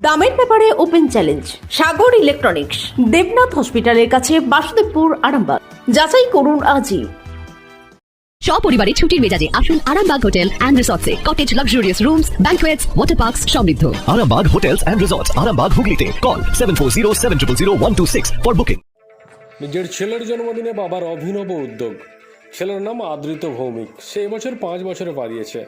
দামের ব্যাপারে open challenge Sagar electronics Debnath হসপিটালের কাছে বাসুদেবপুর আরামবাগ। যাচাই করুন আজই। সপরিবারে ছুটির মেজাজে আসুন Arambagh hotel and রিসর্টসে। Cottage luxurious rooms water parks সমৃদ্ধ। Arambag Hotels and Resorts, Arambag Hooghly Call 740 for booking. নিজের ছেলের জন্মদিনে বাবার অভিনব উদ্যোগ। ছেলের নাম আদৃত ভৌমিক। সে এবছর পাঁচ বছরে পা দিয়েছে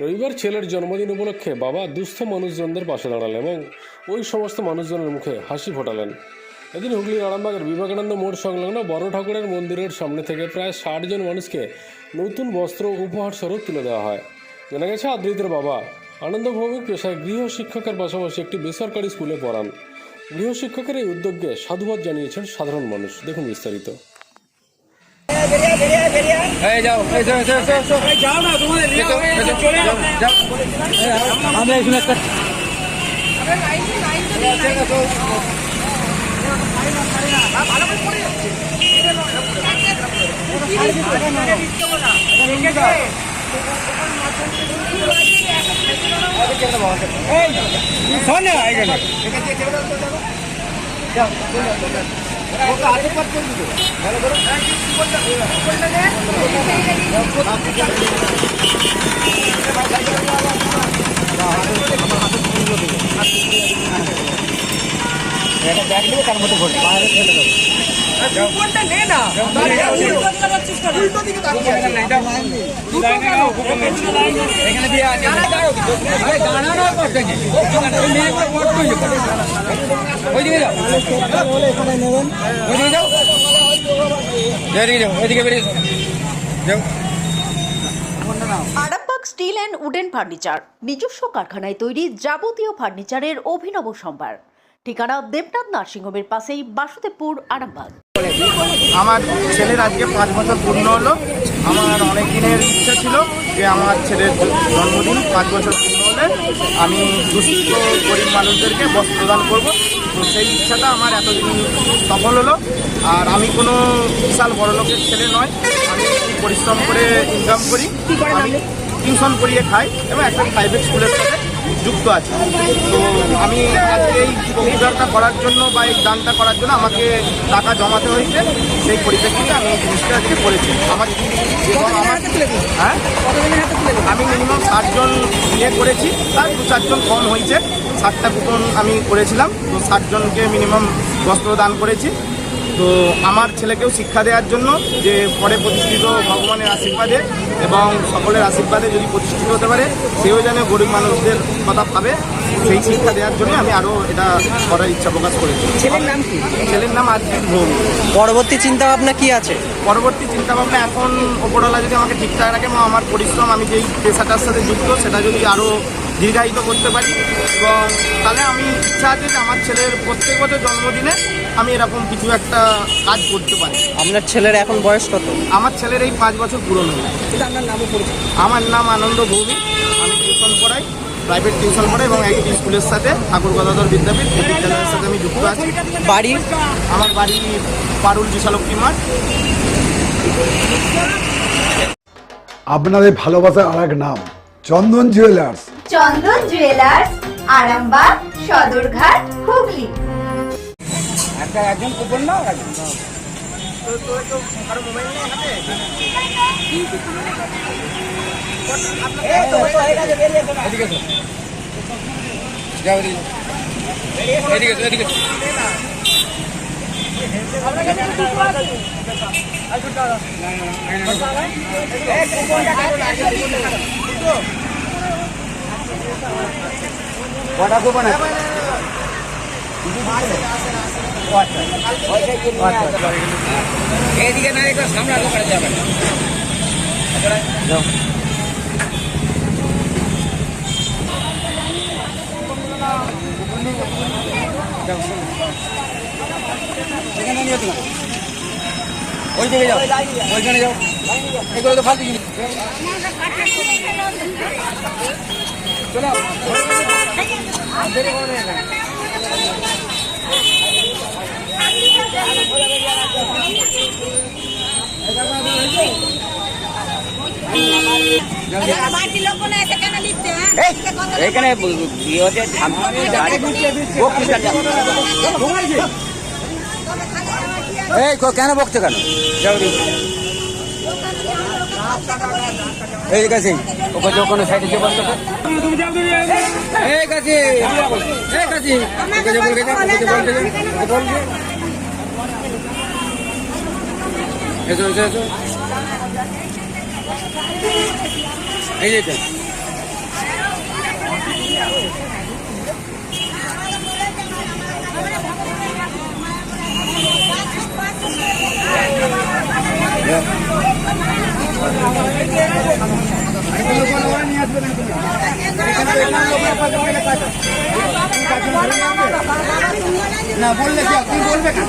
রবিবার ছেলের জন্মদিন উপলক্ষে বাবা দুস্থ মানুষজনদের পাশে দাঁড়ালেন এবং ওই সমস্ত মানুষজনের মুখে হাসি ফোটালেন। এদিন হুগলির আরামবাগের বিবেকানন্দ মোড় সংলগ্ন বড় ঠাকুরের মন্দিরের সামনে থেকে প্রায় ষাট জন মানুষকে নতুন বস্ত্র উপহার স্বরূপ তুলে দেওয়া হয়। জানা গেছে আদৃতের বাবা আনন্দ ভৌমিক পেশায় গৃহ শিক্ষকের পাশাপাশি একটি বেসরকারি স্কুলে পড়ান। গৃহশিক্ষকের এই উদ্যোগকে সাধুবাদ জানিয়েছেন সাধারণ মানুষ। দেখুন বিস্তারিত। এই যাও এসো এসো এসো এসো যাও। না তোমাদের এসো এসো চলে যাও যাও আমরা এখানে একটা স্টিল অ্যান্ড উডেন ফার্নিচার নিজস্ব কারখানায় তৈরি যাবতীয় ফার্নিচারের অভিনব সম্ভার। ঠিকানা দেবনাথ নার্সিংহোমের পাশেই বাসুদেবপুর আরামবাগ। আমার ছেলের আজকে পাঁচ বছর পূর্ণ হলো। আমার অনেক দিনের ইচ্ছা ছিল যে আমার ছেলের জন্মদিন পাঁচ বছর পূর্ণ হলে আমি দুস্থ গরিব মানুষদেরকে বস্ত্র প্রদান করব। তো সেই ইচ্ছাটা আমার এতদিন সফল হলো। আর আমি কোনো বিশাল বড় লোকের ছেলে নয়। আমি পরিশ্রম করে ইনকাম করি। টিউশন করিয়ে খাই এবং একটা প্রাইভেট স্কুলের সাথে যুক্ত আছে। তো আমি আজকে এই প্রতিকারটা করার জন্য বা এই দানটা করার জন্য আমাকে টাকা জমাতে হয়েছে। সেই পরিপ্রেক্ষিতে আমি এই জিনিসটা আজকে করেছি। আমার হ্যাঁ? আমি মিনিমাম ষাটজন নিয়ে করেছি। তার দু চারজন কম হয়েছে। ষাটটা কুপন আমি করেছিলাম। তো ষাটজনকে মিনিমাম বস্ত্র দান করেছি। তো আমার ছেলেকেও শিক্ষা দেওয়ার জন্য যে পরে প্রতিষ্ঠিত ভগবানের আশীর্বাদে এবং সকলের আশীর্বাদে যদি প্রতিষ্ঠিত হতে পারে সেও যেন গরিব মানুষদের কথা ভাবে সেই শিক্ষা দেওয়ার জন্য আমি আরও এটা করার ইচ্ছা প্রকাশ করেছি। ছেলের নাম কি? ছেলের নাম আজকে ভৌম পরবর্তী চিন্তা ভাবনা কি আছে? পরবর্তী চিন্তাভাবনা এখন ওপরওয়ালা যদি আমাকে ঠিকঠাক রাখে এবং আমার পরিশ্রম আমি যেই পেশাটার সাথে যুক্ত সেটা যদি আরও দীর্ঘায়িত করতে পারি এবং তাহলে আমি ইচ্ছা আছে যে আমার ছেলের প্রত্যেক বছর জন্মদিনে আমি এরকম কিছু একটা কাজ করতে পারি। আপনার ছেলের এখন বয়স কত? আমার ছেলের এই পাঁচ বছর পূরণ হলো। আপনার নামও পরিচয় আমার নাম আনন্দ ভৌমিক। আমি টিউশন পড়াই প্রাইভেট টিউশন পড়াই এবং একটি স্কুলের সাথে ঠাকুর গদাধর বিদ্যাপীঠ এই বিদ্যালয়ের সাথে আমি যুক্ত আছি। বাড়ি? আমার বাড়ি পারুল বিশালক্ষী মাঠ। আপনাদের ভালোবাসার আর এক নাম চন্দন জুয়েলার্স চন্দন জুয়েলার্স আরামবাগ সদরঘাট হুগলি। একজন কুপন একজন। এদিকে এদিকে এসো, কটা কুপন আছে। এইদিকে না একটু সামনে করে যাবে সেখানে নিয়ে ওই দিকে যাও, ওইখানে যাও। এগুলো তো ফালতু জিনিস। চলো দেরি করো না এখানে। হচ্ছে এই কেন বকছো কেন। এই কাছে ওকে যে ওখানে সাইডে যে বসতে এই কাছে এই কাছে ওকে যে বলকে ওকে বলকে বলকে এসো এসো এসো। এই যে না বললে কি আপনি বলবে কেন?